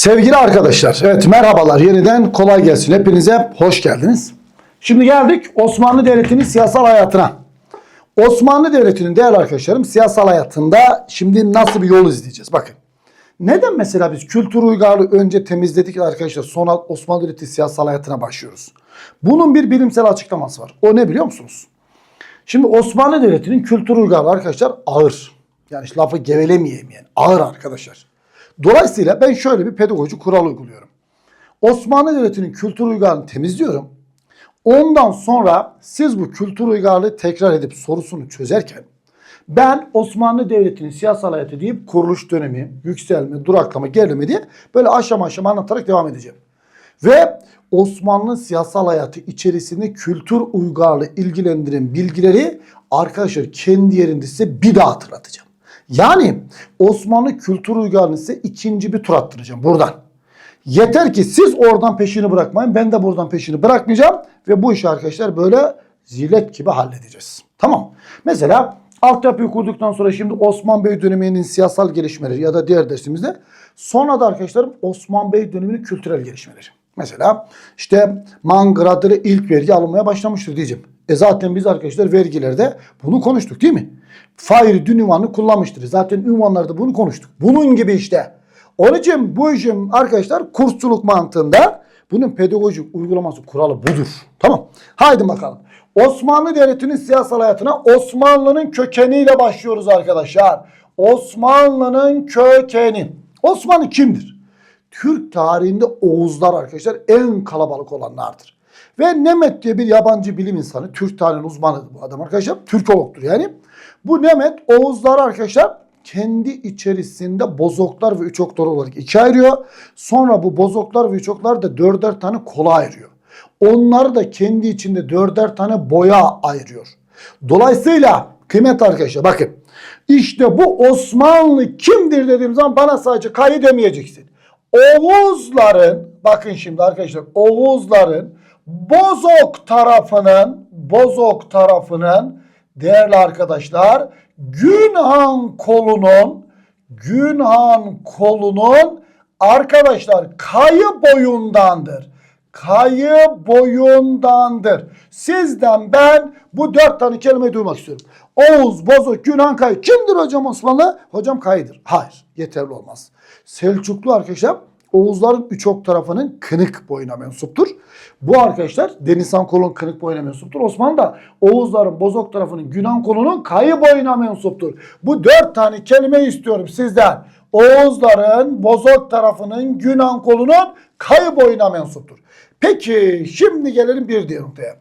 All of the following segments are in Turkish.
Sevgili arkadaşlar, evet merhabalar yeniden kolay gelsin. Hepinize hoş geldiniz. Şimdi geldik Osmanlı Devleti'nin siyasal hayatına. Osmanlı Devleti'nin değerli arkadaşlarım siyasal hayatında şimdi nasıl bir yol izleyeceğiz? Bakın. Neden mesela biz kültür uygarlığı önce temizledik arkadaşlar sonra Osmanlı Devleti siyasal hayatına başlıyoruz? Bunun bir bilimsel açıklaması var. O ne biliyor musunuz? Şimdi Osmanlı Devleti'nin kültür uygarlığı arkadaşlar ağır. Yani işte lafı gevelemeyeyim yani. Ağır arkadaşlar. Dolayısıyla ben şöyle bir pedagojik kural uyguluyorum. Osmanlı Devleti'nin kültür uygarlığını temizliyorum. Ondan sonra siz bu kültür uygarlığı tekrar edip sorusunu çözerken ben Osmanlı Devleti'nin siyasal hayatı deyip kuruluş dönemi, yükselme, duraklama, gerileme diye böyle aşama aşama anlatarak devam edeceğim. Ve Osmanlı siyasal hayatı içerisinde kültür uygarlığı ilgilendiren bilgileri arkadaşlar kendi yerinde size bir daha hatırlatacağım. Yani Osmanlı kültür uygarlığını ikinci bir tur attıracağım buradan. Yeter ki siz oradan peşini bırakmayın. Ben de buradan peşini bırakmayacağım. Ve bu işi arkadaşlar böyle zilet gibi halledeceğiz. Tamam. Mesela altyapıyı kurduktan sonra şimdi Osman Bey döneminin siyasal gelişmeleri ya da diğer dersimizde sonra da arkadaşlarım Osman Bey döneminin kültürel gelişmeleri. Mesela işte Mangradır'a ilk vergi alınmaya başlamıştır diyeceğim. E zaten biz arkadaşlar vergilerde bunu konuştuk değil mi? Faiz dün ünvanını kullanmıştır. Zaten ünvanlarda bunu konuştuk. Bunun gibi işte. Onun için bu işin arkadaşlar kursçuluk mantığında bunun pedagojik uygulaması kuralı budur. Tamam. Haydi bakalım. Osmanlı Devleti'nin siyasal hayatına Osmanlı'nın kökeniyle başlıyoruz arkadaşlar. Osmanlı'nın kökeni. Osmanlı kimdir? Türk tarihinde Oğuzlar arkadaşlar en kalabalık olanlardır. Ve Nemet diye bir yabancı bilim insanı, Türk tarihinin uzmanı bu adam arkadaşlar. Türkologdur yani. Bu Nemet Oğuzlar arkadaşlar kendi içerisinde bozoklar ve üçoklar olarak ikiye ayırıyor. Sonra bu bozoklar ve üçoklar da dörder tane kola ayırıyor. Onlar da kendi içinde dörder tane boya ayırıyor. Dolayısıyla kıymet arkadaşlar bakın işte bu Osmanlı kimdir dediğim zaman bana sadece kayı demeyeceksin. Oğuzların bakın şimdi arkadaşlar Oğuzların Bozok tarafının Bozok tarafının değerli arkadaşlar Günhan kolunun Günhan kolunun arkadaşlar kayı boyundandır. Kayı boyundandır. Sizden ben bu dört tane kelimeyi duymak istiyorum. Oğuz, Bozok, Günhan, Kayı. Kimdir hocam Osmanlı? Hocam Kayı'dır. Hayır. Yeterli olmaz. Selçuklu arkadaşlar Oğuzların üç ok tarafının kınık boyuna mensuptur. Bu arkadaşlar Denizhan kolunun kınık boyuna mensuptur. Osmanlı da Oğuzların bozok tarafının Günan kolunun kayı boyuna mensuptur. Bu dört tane kelime istiyorum sizden. Oğuzların bozok tarafının Günan kolunun kayı boyuna mensuptur. Peki şimdi gelelim bir diğer noktaya.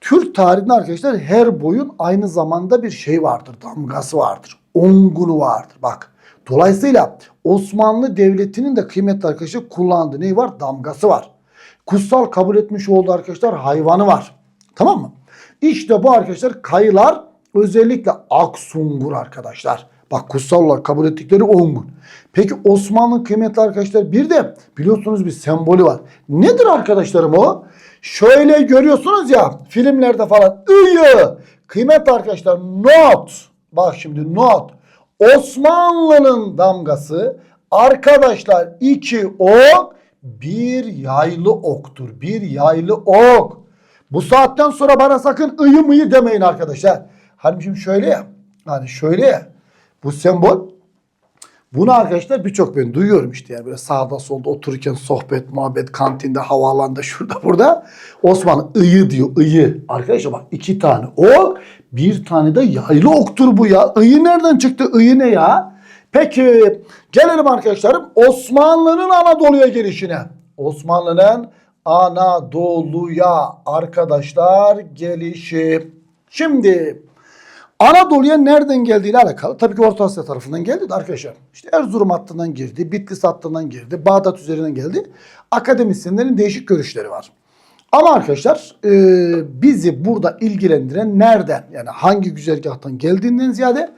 Türk tarihinde arkadaşlar her boyun aynı zamanda bir şey vardır. Damgası vardır. Ongunu vardır. Bak. Dolayısıyla Osmanlı Devleti'nin de kıymetli arkadaşlar kullandığı neyi var? Damgası var. Kutsal kabul etmiş olduğu arkadaşlar hayvanı var. Tamam mı? İşte bu arkadaşlar kayılar özellikle Aksungur arkadaşlar. Bak kutsal olarak kabul ettikleri ongun. Peki Osmanlı kıymetli arkadaşlar bir de biliyorsunuz bir sembolü var. Nedir arkadaşlarım o? Şöyle görüyorsunuz ya filmlerde falan ıyı. Kıymetli arkadaşlar not. Bak şimdi not. Osmanlı'nın damgası arkadaşlar iki ok bir yaylı oktur. Bir yaylı ok. Bu saatten sonra bana sakın ıyı mıyı demeyin arkadaşlar. Şimdi şöyle ya. Hani şöyle ya. Bu sembol bunu arkadaşlar birçok ben duyuyorum işte yani böyle sağda solda otururken sohbet, muhabbet, kantinde, havaalanında, şurada burada. Osmanlı ıyı diyor, ıyı. Arkadaşlar bak iki tane ok, bir tane de yaylı oktur bu ya.Iyı nereden çıktı?Iyı ne ya? Peki gelelim arkadaşlarım Osmanlı'nın Anadolu'ya gelişine. Osmanlı'nın Anadolu'ya arkadaşlar gelişi. Şimdi Anadolu'ya nereden geldiğiyle alakalı tabii ki Orta Asya tarafından geldi de arkadaşlar. İşte Erzurum hattından girdi, Bitlis hattından girdi, Bağdat üzerinden geldi. Akademisyenlerin değişik görüşleri var. Ama arkadaşlar e, bizi burada ilgilendiren nereden yani hangi güzergahtan geldiğinden ziyade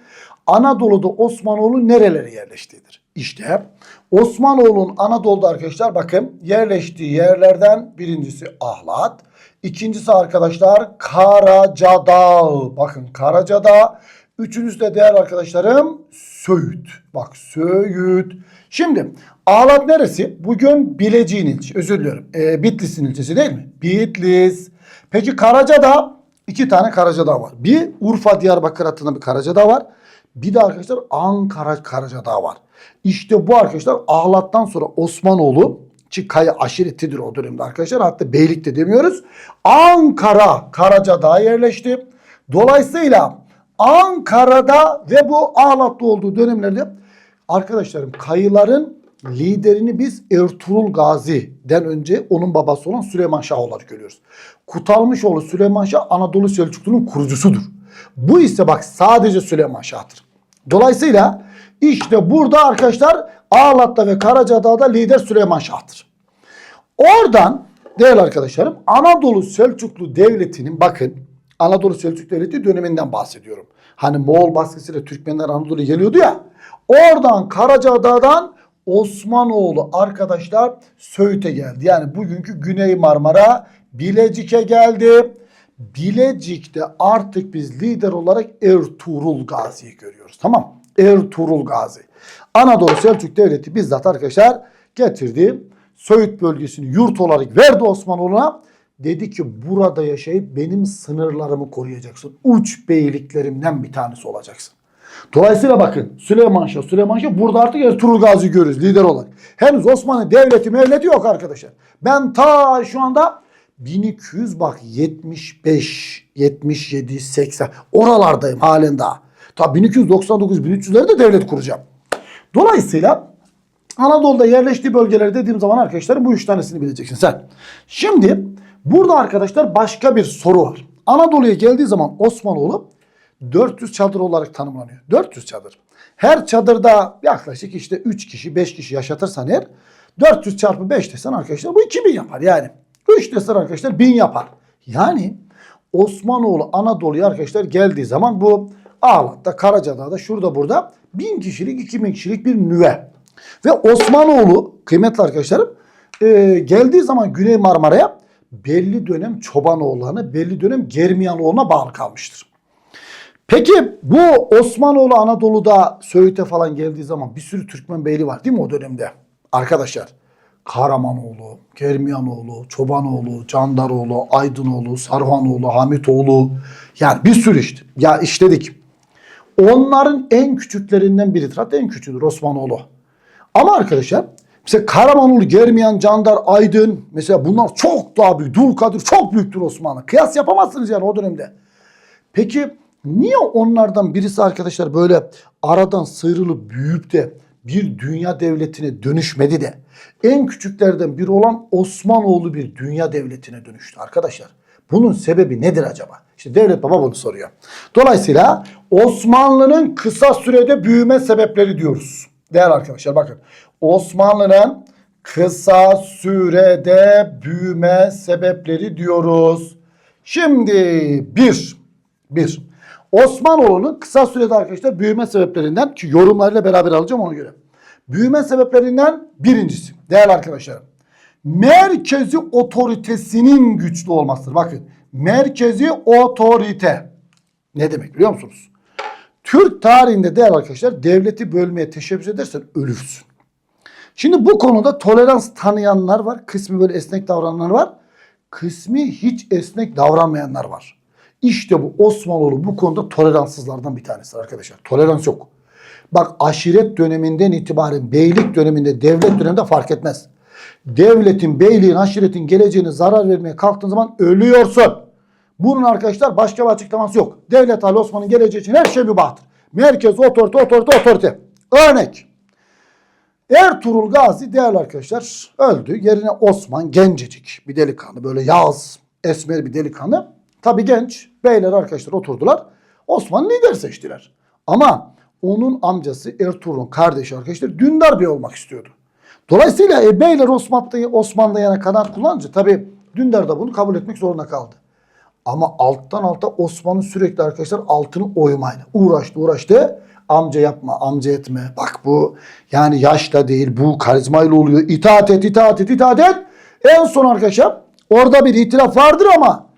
Anadolu'da Osmanoğlu nerelere yerleştiğidir. İşte Osmanoğlu'nun Anadolu'da arkadaşlar bakın yerleştiği yerlerden birincisi Ahlat. İkincisi arkadaşlar Karacadağ. Bakın Karacadağ. Üçüncüsü de değerli arkadaşlarım Söğüt. Bak Söğüt. Şimdi Ağlat neresi? Bugün Bilecik'in ilçesi. Özür diliyorum. Ee, Bitlis'in ilçesi değil mi? Bitlis. Peki Karacadağ iki tane Karacadağ var. Bir Urfa Diyarbakır hattında bir Karacadağ var. Bir de arkadaşlar Ankara Karacadağ var. İşte bu arkadaşlar Ağlat'tan sonra Osmanoğlu ki Kaya aşiretidir o dönemde arkadaşlar. Hatta beylik de demiyoruz. Ankara Karacadağ'a yerleşti. Dolayısıyla Ankara'da ve bu Ağlat'ta olduğu dönemlerde arkadaşlarım kayıların liderini biz Ertuğrul Gazi'den önce onun babası olan Süleyman Şah olarak görüyoruz. Kutalmışoğlu Süleyman Şah Anadolu Selçuklu'nun kurucusudur. Bu ise bak sadece Süleyman Şah'tır. Dolayısıyla işte burada arkadaşlar Ağlat'ta ve Karacadağ'da lider Süleyman Şah'tır. Oradan değerli arkadaşlarım Anadolu Selçuklu Devleti'nin bakın Anadolu Selçuklu Devleti döneminden bahsediyorum. Hani Moğol baskısıyla Türkmenler Anadolu'ya geliyordu ya. Oradan Karacadağ'dan Osmanoğlu arkadaşlar Söğüt'e geldi. Yani bugünkü Güney Marmara Bilecik'e geldi. Bilecik'te artık biz lider olarak Ertuğrul Gazi'yi görüyoruz. Tamam. Ertuğrul Gazi. Anadolu Selçuk Devleti bizzat arkadaşlar getirdi. Söğüt bölgesini yurt olarak verdi Osmanoğlu'na. Dedi ki burada yaşayıp benim sınırlarımı koruyacaksın. Uç beyliklerimden bir tanesi olacaksın. Dolayısıyla bakın Süleyman Şah, Süleyman Şah burada artık Ertuğrul Gazi görürüz lider olarak. Henüz Osmanlı devleti mevleti yok arkadaşlar. Ben ta şu anda 1200 bak 75, 77, 80 oralardayım halen daha. Ta 1299, 1300'lerde devlet kuracağım. Dolayısıyla Anadolu'da yerleştiği bölgeler dediğim zaman arkadaşlar bu üç tanesini bileceksin sen. Şimdi burada arkadaşlar başka bir soru var. Anadolu'ya geldiği zaman Osmanoğlu 400 çadır olarak tanımlanıyor. 400 çadır. Her çadırda yaklaşık işte 3 kişi 5 kişi yaşatırsan eğer 400 çarpı 5 desen arkadaşlar bu 2000 yapar yani. 3 desen arkadaşlar 1000 yapar. Yani Osmanoğlu Anadolu'ya arkadaşlar geldiği zaman bu Ağlat'ta, Karacadağ'da, şurada burada 1000 kişilik 2000 kişilik bir nüve. Ve Osmanoğlu kıymetli arkadaşlarım e, geldiği zaman Güney Marmara'ya belli dönem Çobanoğullarına, belli dönem Germiyanoğlu'na bağlı kalmıştır. Peki bu Osmanoğlu Anadolu'da Söğüt'e falan geldiği zaman bir sürü Türkmen beyliği var değil mi o dönemde? Arkadaşlar Karamanoğlu, Germiyanoğlu, Çobanoğlu, Candaroğlu, Aydınoğlu, Sarhanoğlu, Hamitoğlu yani bir sürü işte. Ya işledik. Onların en küçüklerinden biridir. Hatta en küçüğüdür Osmanoğlu. Ama arkadaşlar mesela Karamanoğlu, Germiyan, Candar, Aydın mesela bunlar çok daha büyük. Dulkadir çok büyüktür Osmanlı. Kıyas yapamazsınız yani o dönemde. Peki niye onlardan birisi arkadaşlar böyle aradan sıyrılıp büyüyüp de bir dünya devletine dönüşmedi de en küçüklerden biri olan Osmanoğlu bir dünya devletine dönüştü arkadaşlar. Bunun sebebi nedir acaba? İşte devlet baba bunu soruyor. Dolayısıyla Osmanlı'nın kısa sürede büyüme sebepleri diyoruz. Değerli arkadaşlar bakın. Osmanlı'nın kısa sürede büyüme sebepleri diyoruz. Şimdi bir, bir. Osmanoğlu'nun kısa sürede arkadaşlar büyüme sebeplerinden ki yorumlarıyla beraber alacağım ona göre. Büyüme sebeplerinden birincisi değerli arkadaşlarım. Merkezi otoritesinin güçlü olmasıdır. Bakın merkezi otorite ne demek biliyor musunuz? Türk tarihinde değerli arkadaşlar devleti bölmeye teşebbüs edersen ölürsün. Şimdi bu konuda tolerans tanıyanlar var. Kısmı böyle esnek davrananlar var. Kısmı hiç esnek davranmayanlar var. İşte bu Osmanoğlu bu konuda toleranssızlardan bir tanesi arkadaşlar. Tolerans yok. Bak aşiret döneminden itibaren beylik döneminde devlet döneminde fark etmez. Devletin, beyliğin, aşiretin geleceğine zarar vermeye kalktığın zaman ölüyorsun. Bunun arkadaşlar başka bir açıklaması yok. Devlet Ali Osman'ın geleceği için her şey mübahtır. Merkez, otorite, otorite, otorite. Örnek. Ertuğrul Gazi değerli arkadaşlar öldü. Yerine Osman gencecik bir delikanlı böyle yaz esmer bir delikanlı. Tabi genç beyler arkadaşlar oturdular. Osman lider seçtiler. Ama onun amcası Ertuğrul'un kardeşi arkadaşlar Dündar Bey olmak istiyordu. Dolayısıyla e, beyler Osmanlı'ya Osmanlı'da yana kanaat kullanınca tabi Dündar da bunu kabul etmek zorunda kaldı. Ama alttan alta Osman'ın sürekli arkadaşlar altını oymayla uğraştı uğraştı. Amca yapma, amca etme. Bak bu yani yaşta değil bu karizmayla oluyor. İtaat et, itaat et, itaat et. En son arkadaşlar orada bir itiraf vardır ama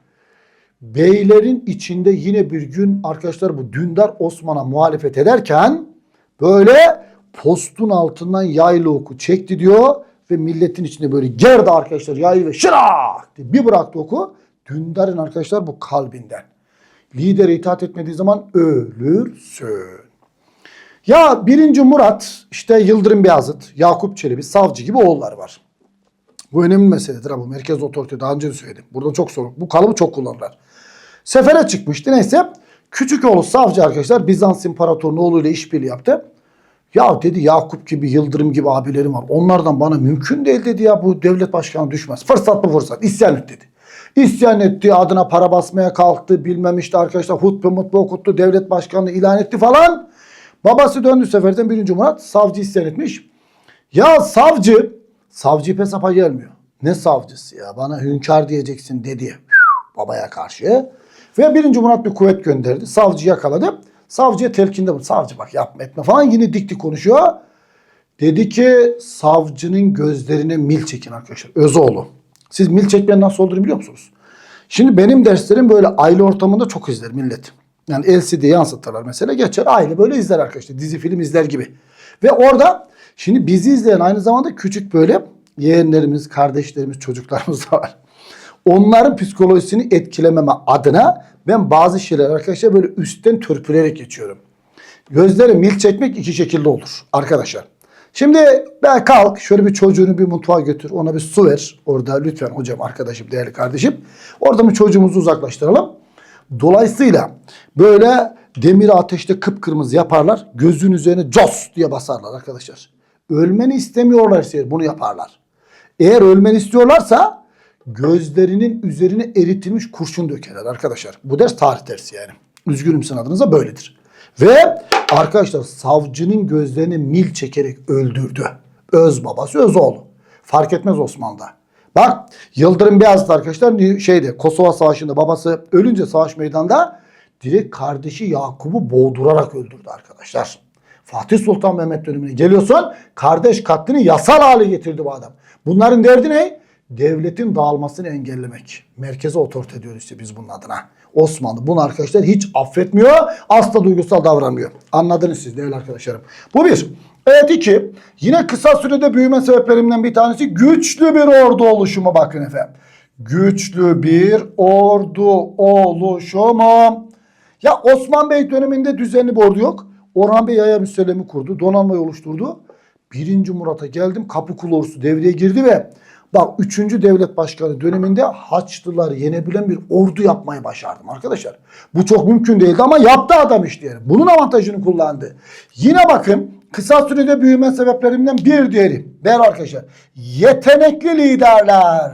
beylerin içinde yine bir gün arkadaşlar bu Dündar Osman'a muhalefet ederken böyle postun altından yaylı oku çekti diyor ve milletin içinde böyle gerdi arkadaşlar yayı ve şırak diye bir bıraktı oku. Dündar'ın arkadaşlar bu kalbinden. Lidere itaat etmediği zaman ölürsün. Ya birinci Murat işte Yıldırım Beyazıt, Yakup Çelebi, Savcı gibi oğulları var. Bu önemli meseledir ama merkez otorite daha önce de söyledim. Burada çok sorun. Bu kalıbı çok kullanırlar. Sefere çıkmıştı neyse. Küçük oğlu Savcı arkadaşlar Bizans İmparatorluğu oğluyla işbirliği yaptı. Ya dedi Yakup gibi Yıldırım gibi abilerim var. Onlardan bana mümkün değil dedi ya bu devlet başkanı düşmez. Fırsat bu fırsat. İsyan et dedi. İsyan etti adına para basmaya kalktı bilmem işte arkadaşlar hutbe mutlu okuttu devlet başkanlığı ilan etti falan. Babası döndü seferden birinci Murat savcı isyan etmiş. Ya savcı, savcı pes hesaba gelmiyor. Ne savcısı ya bana hünkâr diyeceksin dedi babaya karşı. Ve birinci Murat bir kuvvet gönderdi. Savcı yakaladı. Savcıya telkinde bu. Savcı bak yapma etme falan yine dikti konuşuyor. Dedi ki savcının gözlerine mil çekin arkadaşlar. Özoğlu. Siz mil çekmenin nasıl olduğunu biliyor musunuz? Şimdi benim derslerim böyle aile ortamında çok izler millet. Yani LCD yansıtırlar mesela geçer aile böyle izler arkadaşlar. Dizi film izler gibi. Ve orada şimdi bizi izleyen aynı zamanda küçük böyle yeğenlerimiz, kardeşlerimiz, çocuklarımız da var. Onların psikolojisini etkilememe adına ben bazı şeyler arkadaşlar böyle üstten törpülerek geçiyorum. Gözlere mil çekmek iki şekilde olur arkadaşlar. Şimdi ben kalk şöyle bir çocuğunu bir mutfağa götür. Ona bir su ver. Orada lütfen hocam arkadaşım değerli kardeşim. Orada bir çocuğumuzu uzaklaştıralım. Dolayısıyla böyle demir ateşte kıpkırmızı yaparlar. Gözün üzerine cos diye basarlar arkadaşlar. Ölmeni istemiyorlarsa bunu yaparlar. Eğer ölmeni istiyorlarsa gözlerinin üzerine eritilmiş kurşun dökerler arkadaşlar. Bu ders tarih dersi yani. Üzgünüm sizin adınıza böyledir. Ve arkadaşlar savcının gözlerine mil çekerek öldürdü. Öz babası öz oğlu. Fark etmez Osmanlı'da. Bak Yıldırım Beyazıt arkadaşlar şeyde Kosova Savaşı'nda babası ölünce savaş meydanında direkt kardeşi Yakup'u boğdurarak öldürdü arkadaşlar. Fatih Sultan Mehmet dönemine geliyorsun kardeş katlini yasal hale getirdi bu adam. Bunların derdi ne? Devletin dağılmasını engellemek. Merkeze otorite diyoruz işte biz bunun adına. Osmanlı bunu arkadaşlar hiç affetmiyor. Asla duygusal davranmıyor. Anladınız siz değerli arkadaşlarım. Bu bir. Evet iki. Yine kısa sürede büyüme sebeplerimden bir tanesi güçlü bir ordu oluşumu bakın efendim. Güçlü bir ordu oluşumu. Ya Osman Bey döneminde düzenli bir ordu yok. Orhan Bey yaya müsellemi kurdu. Donanmayı oluşturdu. Birinci Murat'a geldim. Kapıkulu ordusu devreye girdi ve bak 3. devlet başkanı döneminde Haçlıları yenebilen bir ordu yapmayı başardım arkadaşlar. Bu çok mümkün değildi ama yaptı adam işte yani. Bunun avantajını kullandı. Yine bakın kısa sürede büyüme sebeplerinden bir diğeri. Değerli arkadaşlar. Yetenekli liderler.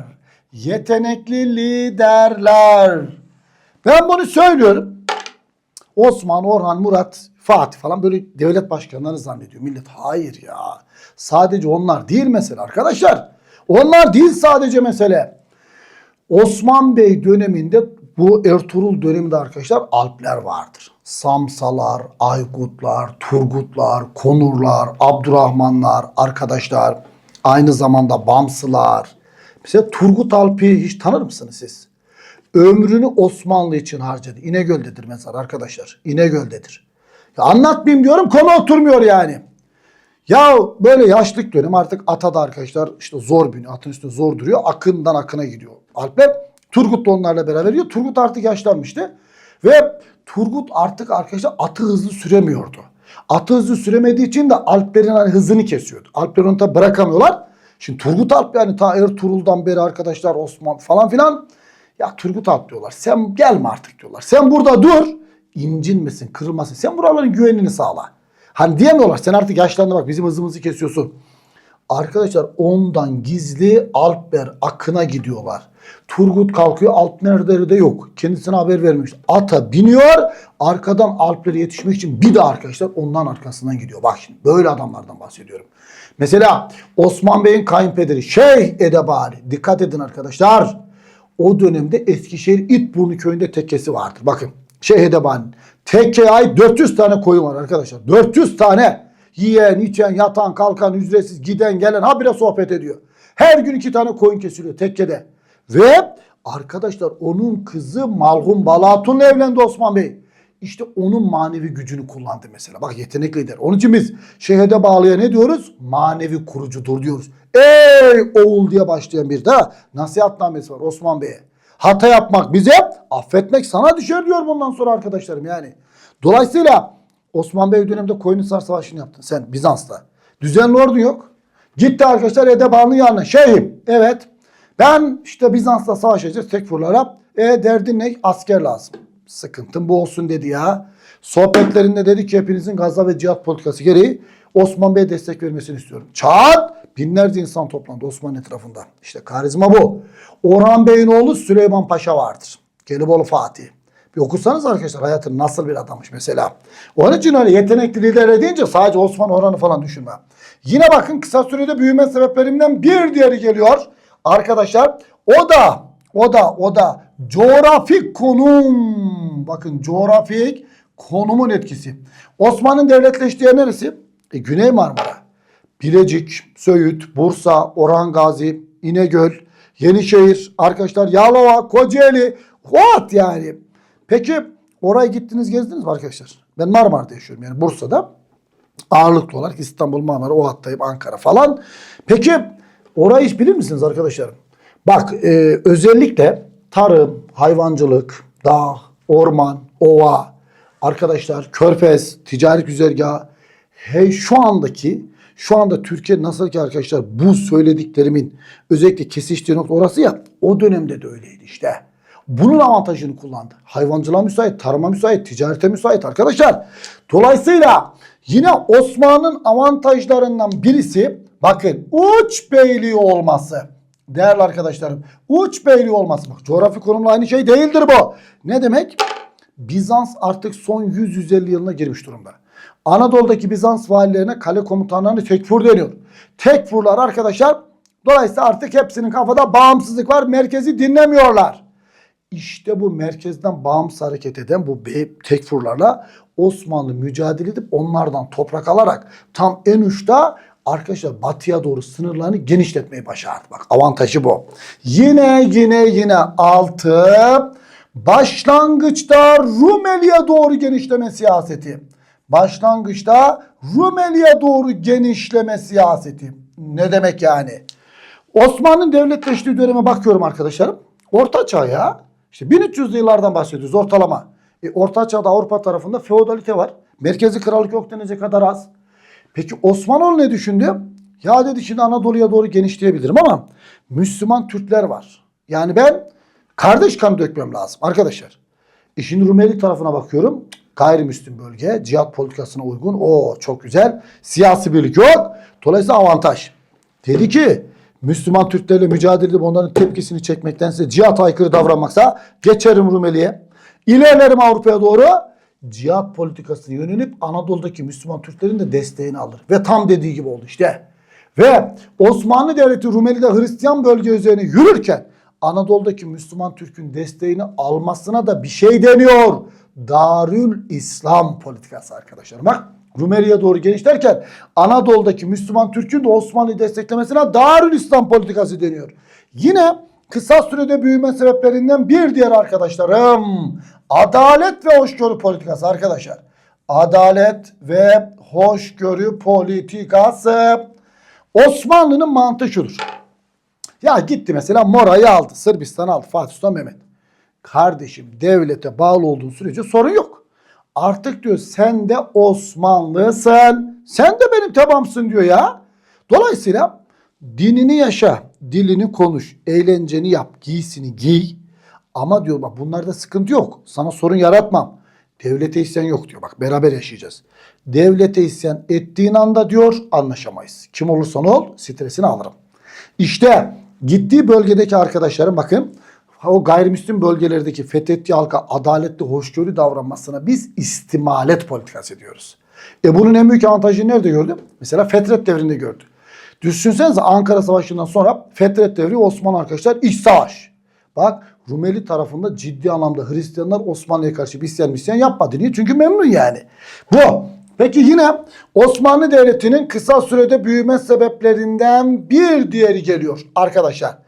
Yetenekli liderler. Ben bunu söylüyorum. Osman, Orhan, Murat, Fatih falan böyle devlet başkanlarını zannediyor millet. Hayır ya. Sadece onlar değil mesele arkadaşlar. Onlar değil sadece mesele. Osman Bey döneminde bu Ertuğrul döneminde arkadaşlar Alpler vardır. Samsalar, Aykutlar, Turgutlar, Konurlar, Abdurrahmanlar arkadaşlar. Aynı zamanda Bamsılar. Mesela Turgut Alp'i hiç tanır mısınız siz? Ömrünü Osmanlı için harcadı. İnegöl'dedir mezar arkadaşlar. İnegöl'dedir. Ya anlatmayayım diyorum konu oturmuyor yani. Ya böyle yaşlık dönem artık ata da arkadaşlar işte zor biniyor. Atın üstünde zor duruyor. Akından akına gidiyor. Alpler Turgut da onlarla beraber gidiyor. Turgut artık yaşlanmıştı. Ve Turgut artık arkadaşlar atı hızlı süremiyordu. Atı hızlı süremediği için de Alplerin hani hızını kesiyordu. Alpler onu tabi bırakamıyorlar. Şimdi Turgut Alp yani ta Ertuğrul'dan beri arkadaşlar Osman falan filan. Ya Turgut Alp diyorlar. Sen gelme artık diyorlar. Sen burada dur. İncinmesin, kırılmasın. Sen buraların güvenini sağla. Hani diyemiyorlar. Sen artık yaşlandın bak bizim hızımızı kesiyorsun. Arkadaşlar ondan gizli Alpler akına gidiyorlar. Turgut kalkıyor Alpler'de de yok. Kendisine haber vermiş. Ata biniyor. Arkadan Alplere yetişmek için bir de arkadaşlar ondan arkasından gidiyor. Bak şimdi böyle adamlardan bahsediyorum. Mesela Osman Bey'in kayınpederi Şeyh Edebali. Dikkat edin arkadaşlar. O dönemde Eskişehir İtburnu köyünde tekkesi vardır. Bakın Şeyh Edebali'nin tekkeye ait 400 tane koyun var arkadaşlar. 400 tane. Yiyen, içen, yatan, kalkan, ücretsiz, giden, gelen habire sohbet ediyor. Her gün iki tane koyun kesiliyor tekkede. Ve Arkadaşlar onun kızı Malhun Balatun'la evlendi Osman Bey. İşte onun manevi gücünü kullandı mesela. Bak yetenekli lider. Onun için biz şehede bağlıya ne diyoruz? Manevi kurucudur diyoruz. Ey oğul diye başlayan bir de nasihatnamesi var Osman Bey'e. Hata yapmak bize, affetmek sana düşer diyor bundan sonra arkadaşlarım yani. Dolayısıyla Osman Bey döneminde Koyunhisar Savaşı'nı yaptın sen Bizans'ta. Düzenli ordun yok. Gitti arkadaşlar Edeban'ın yanına. Şeyhim evet ben işte Bizans'la savaşacağız tekfurlara. E derdin ne? Asker lazım. Sıkıntım bu olsun dedi ya. Sohbetlerinde dedi ki hepinizin Gaza ve cihat politikası gereği Osman Bey'e destek vermesini istiyorum. Çat! Binlerce insan toplandı Osman etrafında. İşte karizma bu. Orhan Bey'in oğlu Süleyman Paşa vardır. Gelibolu Fatih. Bir okusanız arkadaşlar hayatın nasıl bir adammış mesela. Onun için öyle yetenekli lider deyince sadece Osman Orhan'ı falan düşünme. Yine bakın kısa sürede büyüme sebeplerinden bir diğeri geliyor. Arkadaşlar o da o da o da coğrafik konum. Bakın coğrafik konumun etkisi. Osman'ın devletleştiği yer neresi? E, Güney Marmara. Bilecik, Söğüt, Bursa, Orhan Gazi, İnegöl, Yenişehir, arkadaşlar Yalova, Kocaeli, what yani. Peki oraya gittiniz gezdiniz mi arkadaşlar? Ben Marmara'da yaşıyorum yani Bursa'da. Ağırlıklı olarak İstanbul, Marmara, o Ankara falan. Peki orayı hiç bilir misiniz arkadaşlarım? Bak e, özellikle tarım, hayvancılık, dağ, orman, ova, arkadaşlar körfez, ticaret güzergahı hey şu andaki şu anda Türkiye nasıl ki arkadaşlar bu söylediklerimin özellikle kesiştiği nokta orası ya o dönemde de öyleydi işte. Bunun avantajını kullandı. Hayvancılığa müsait, tarıma müsait, ticarete müsait arkadaşlar. Dolayısıyla yine Osman'ın avantajlarından birisi bakın uç beyliği olması. Değerli arkadaşlarım uç beyliği olması. Bak coğrafi konumla aynı şey değildir bu. Ne demek? Bizans artık son 100-150 yılına girmiş durumda. Anadolu'daki Bizans valilerine kale komutanlarını tekfur deniyor. Tekfurlar arkadaşlar dolayısıyla artık hepsinin kafada bağımsızlık var. Merkezi dinlemiyorlar. İşte bu merkezden bağımsız hareket eden bu tekfurlarla Osmanlı mücadele edip onlardan toprak alarak tam en uçta arkadaşlar batıya doğru sınırlarını genişletmeyi başardı. Bak avantajı bu. Yine yine yine altı başlangıçta Rumeli'ye doğru genişleme siyaseti. Başlangıçta Rumeli'ye doğru genişleme siyaseti. Ne demek yani? Osmanlı'nın devletleştiği döneme bakıyorum arkadaşlarım. Orta Çağ ya. İşte 1300'lü yıllardan bahsediyoruz ortalama. E, Orta Çağ'da Avrupa tarafında feodalite var. Merkezi krallık yok denecek kadar az. Peki Osmanoğlu ne düşündü? Ya dedi şimdi Anadolu'ya doğru genişleyebilirim ama Müslüman Türkler var. Yani ben kardeş kan dökmem lazım arkadaşlar. İşin Rumeli tarafına bakıyorum. Gayrimüslim bölge, cihat politikasına uygun. O çok güzel. Siyasi birlik yok. Dolayısıyla avantaj. Dedi ki Müslüman Türklerle mücadele edip onların tepkisini çekmektense cihat aykırı davranmaksa geçerim Rumeli'ye. İlerlerim Avrupa'ya doğru cihat politikasına yönelip Anadolu'daki Müslüman Türklerin de desteğini alır. Ve tam dediği gibi oldu işte. Ve Osmanlı Devleti Rumeli'de Hristiyan bölge üzerine yürürken Anadolu'daki Müslüman Türk'ün desteğini almasına da bir şey deniyor. Darül İslam politikası arkadaşlar. Bak Rumeli'ye doğru genişlerken Anadolu'daki Müslüman Türk'ün de Osmanlı'yı desteklemesine Darül İslam politikası deniyor. Yine kısa sürede büyüme sebeplerinden bir diğer arkadaşlarım adalet ve hoşgörü politikası arkadaşlar. Adalet ve hoşgörü politikası. Osmanlı'nın mantığı şudur. Ya gitti mesela Mora'yı aldı. Sırbistan'ı aldı. Fatih Sultan Mehmet. Kardeşim devlete bağlı olduğun sürece sorun yok. Artık diyor sen de Osmanlısın. Sen de benim tabamsın diyor ya. Dolayısıyla dinini yaşa, dilini konuş, eğlenceni yap, giysini giy. Ama diyor bak bunlarda sıkıntı yok. Sana sorun yaratmam. Devlete isyan yok diyor. Bak beraber yaşayacağız. Devlete isyan ettiğin anda diyor anlaşamayız. Kim olursan ol stresini alırım. İşte gittiği bölgedeki arkadaşlarım bakın o gayrimüslim bölgelerdeki fethettiği halka adaletli hoşgörü davranmasına biz istimalet politikası diyoruz. E bunun en büyük avantajını nerede gördüm? Mesela Fetret devrinde gördü. Düşünsenize Ankara Savaşı'ndan sonra Fetret devri Osmanlı arkadaşlar iç savaş. Bak Rumeli tarafında ciddi anlamda Hristiyanlar Osmanlı'ya karşı bir isyan misyan yapmadı. Niye? Çünkü memnun yani. Bu. Peki yine Osmanlı Devleti'nin kısa sürede büyüme sebeplerinden bir diğeri geliyor arkadaşlar.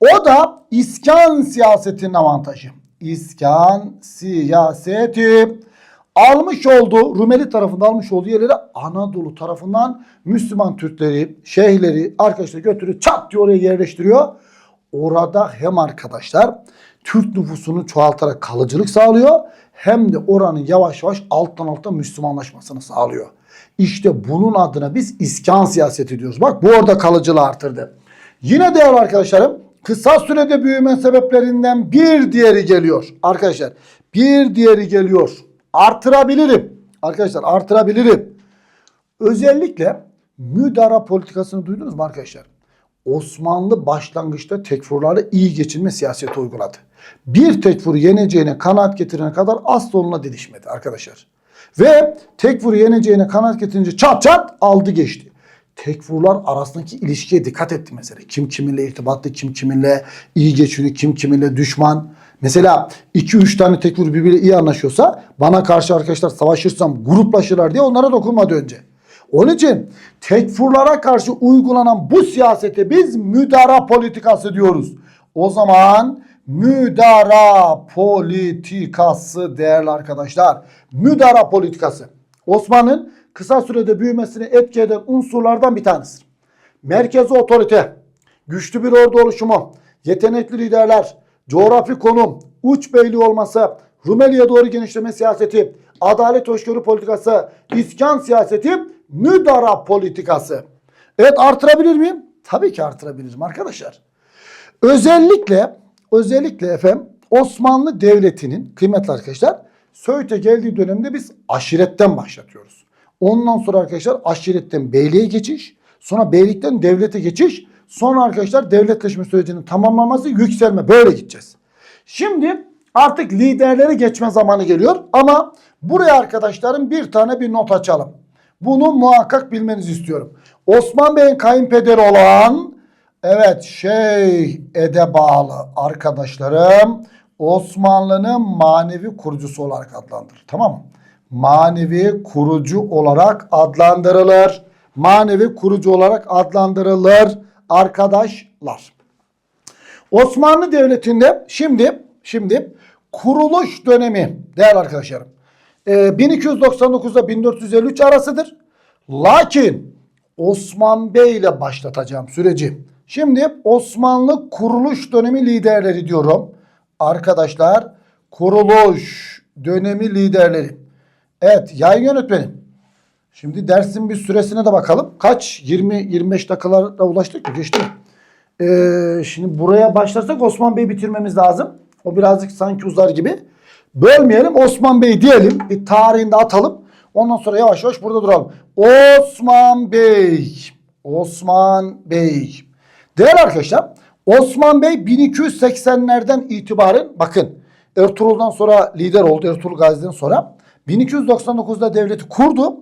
O da iskan siyasetinin avantajı. İskan siyaseti almış olduğu Rumeli tarafında almış olduğu yerleri Anadolu tarafından Müslüman Türkleri, şeyhleri arkadaşlar götürüyor çat diye oraya yerleştiriyor. Orada hem arkadaşlar Türk nüfusunu çoğaltarak kalıcılık sağlıyor hem de oranın yavaş yavaş alttan alta Müslümanlaşmasını sağlıyor. İşte bunun adına biz iskan siyaseti diyoruz. Bak bu orada kalıcılığı artırdı. Yine değerli arkadaşlarım kısa sürede büyüme sebeplerinden bir diğeri geliyor. Arkadaşlar bir diğeri geliyor. Artırabilirim. Arkadaşlar artırabilirim. Özellikle müdara politikasını duydunuz mu arkadaşlar? Osmanlı başlangıçta tekfurlarla iyi geçinme siyaseti uyguladı. Bir tekfuru yeneceğine kanaat getirene kadar asla onunla didişmedi arkadaşlar. Ve tekfuru yeneceğine kanaat getirince çat çat aldı geçti. Tekfurlar arasındaki ilişkiye dikkat etti mesela. Kim kiminle irtibatlı, kim kiminle iyi geçiniyor, kim kiminle düşman. Mesela 2-3 tane tekfur birbiriyle iyi anlaşıyorsa bana karşı arkadaşlar savaşırsam gruplaşırlar diye onlara dokunmadı önce. Onun için tekfurlara karşı uygulanan bu siyasete biz müdara politikası diyoruz. O zaman müdara politikası değerli arkadaşlar. Müdara politikası. Osman'ın kısa sürede büyümesini etki eden unsurlardan bir tanesidir. Merkezi otorite, güçlü bir ordu oluşumu, yetenekli liderler, coğrafi konum, uç beyliği olması, Rumeli'ye doğru genişleme siyaseti, adalet hoşgörü politikası, iskan siyaseti, müdara politikası. Evet artırabilir miyim? Tabii ki artırabilirim arkadaşlar. Özellikle özellikle efendim Osmanlı Devleti'nin kıymetli arkadaşlar Söğüt'e geldiği dönemde biz aşiretten başlatıyoruz. Ondan sonra arkadaşlar aşiretten beyliğe geçiş, sonra beylikten devlete geçiş, sonra arkadaşlar devletleşme sürecinin tamamlanması, yükselme böyle gideceğiz. Şimdi artık liderleri geçme zamanı geliyor ama buraya arkadaşlarım bir tane bir not açalım. Bunu muhakkak bilmenizi istiyorum. Osman Bey'in kayınpederi olan evet Şeyh Edebalı arkadaşlarım Osmanlı'nın manevi kurucusu olarak adlandırılır. Tamam mı? Manevi kurucu olarak adlandırılır. Manevi kurucu olarak adlandırılır arkadaşlar. Osmanlı Devleti'nde şimdi şimdi kuruluş dönemi değerli arkadaşlarım. E, 1299'da 1453 arasıdır. Lakin Osman Bey ile başlatacağım süreci. Şimdi Osmanlı kuruluş dönemi liderleri diyorum. Arkadaşlar kuruluş dönemi liderleri. Evet yayın yönetmenim. Şimdi dersin bir süresine de bakalım. Kaç? 20-25 dakikalara ulaştık mı? Geçti? Ee, şimdi buraya başlarsak Osman Bey bitirmemiz lazım. O birazcık sanki uzar gibi. Bölmeyelim Osman Bey diyelim. Bir tarihinde atalım. Ondan sonra yavaş yavaş burada duralım. Osman Bey. Osman Bey. Değerli arkadaşlar Osman Bey 1280'lerden itibaren bakın Ertuğrul'dan sonra lider oldu. Ertuğrul Gazi'den sonra 1299'da devleti kurdu.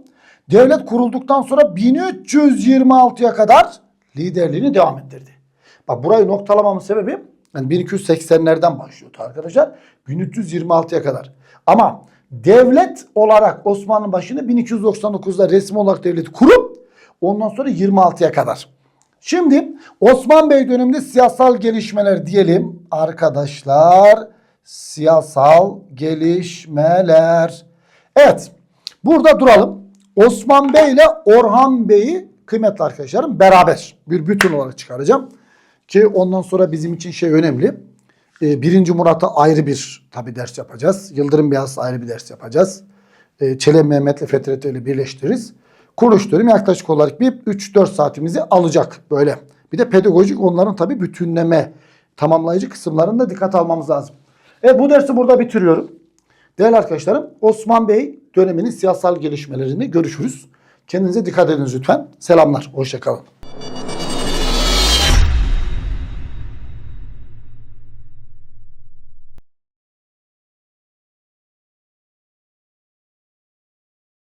Devlet kurulduktan sonra 1326'ya kadar liderliğini devam ettirdi. Bak burayı noktalamamın sebebi yani 1280'lerden başlıyordu arkadaşlar. 1326'ya kadar. Ama devlet olarak Osmanlı başını 1299'da resmi olarak devleti kurup ondan sonra 26'ya kadar. Şimdi Osman Bey döneminde siyasal gelişmeler diyelim arkadaşlar. Siyasal gelişmeler. Evet burada duralım. Osman Bey ile Orhan Bey'i kıymetli arkadaşlarım beraber bir bütün olarak çıkaracağım. Ki ondan sonra bizim için şey önemli. Ee, birinci Murat'a ayrı bir tabi ders yapacağız. Yıldırım Beyaz ayrı bir ders yapacağız. Ee, Çelebi Mehmet'le Fetret'i ile birleştiririz. Dönemi yaklaşık olarak bir 3-4 saatimizi alacak böyle. Bir de pedagojik onların tabi bütünleme tamamlayıcı kısımlarında dikkat almamız lazım. Evet bu dersi burada bitiriyorum. Değerli arkadaşlarım Osman Bey döneminin siyasal gelişmelerini görüşürüz. Kendinize dikkat ediniz lütfen. Selamlar. Hoşçakalın.